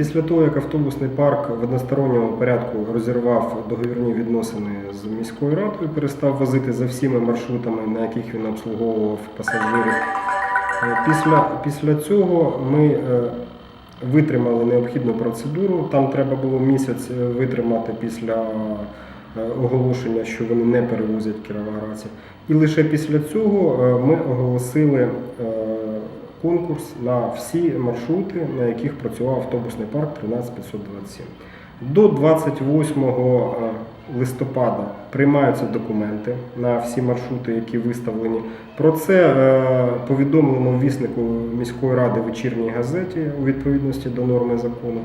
Після того, як автобусний парк в односторонньому порядку розірвав договірні відносини з міською радою, перестав возити за всіми маршрутами, на яких він обслуговував пасажирів. Е, Після, після цього ми е, витримали необхідну процедуру. Там треба було місяць е, витримати після оголошення, що вони не перевозять кіровоградців. І лише після цього ми оголосили конкурс на всі маршрути, на яких працював автобусний парк 13527. До 28 е, листопада приймаються документи на всі маршрути, які виставлені. Про це е, повідомлено віснику міської ради вечірній газеті у відповідності до норми закону.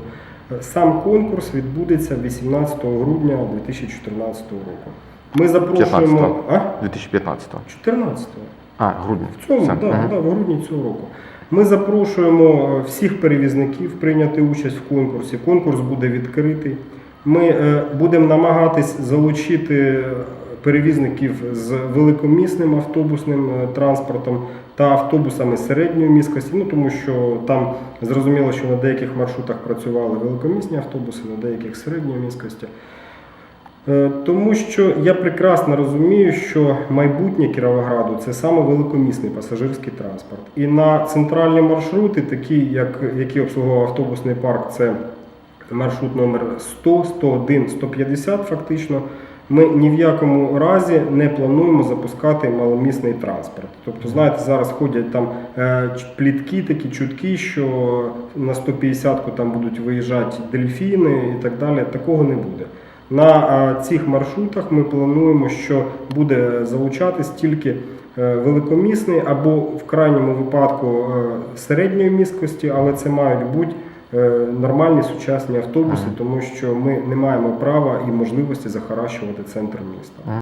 Е, Сам конкурс відбудеться 18 грудня 2014 року. Ми запрошуємо 15-го. а? 2015-го. 14 А, грудня. в цьому, да, Мгм. да, в грудні цього року. Ми запрошуємо е, всіх перевізників прийняти участь в конкурсі. Конкурс буде відкритий. Ми е, будемо намагатись залучити е, перевізників з великомісним автобусним транспортом та автобусами середньої міськості. Ну тому що там зрозуміло, що на деяких маршрутах працювали великомісні автобуси, на деяких середньої міськості. Е, Тому що я прекрасно розумію, що майбутнє Кіровограду це саме великомісний пасажирський транспорт. І на центральні маршрути, такі, як, які обслуговував автобусний парк, це маршрут номер 100, 101, 150 фактично. Ми ні в якому разі не плануємо запускати маломісний транспорт. Тобто, знаєте, зараз ходять там е, плітки, такі чутки, що на 150-ку там будуть виїжджати дельфіни і так далі. Такого не буде. На е, цих маршрутах ми плануємо, що буде залучатись тільки е, великомісний або в крайньому випадку е, середньої міськості, але це мають бути нормальні сучасні автобуси, тому що ми не маємо права і можливості захаращувати центр міста.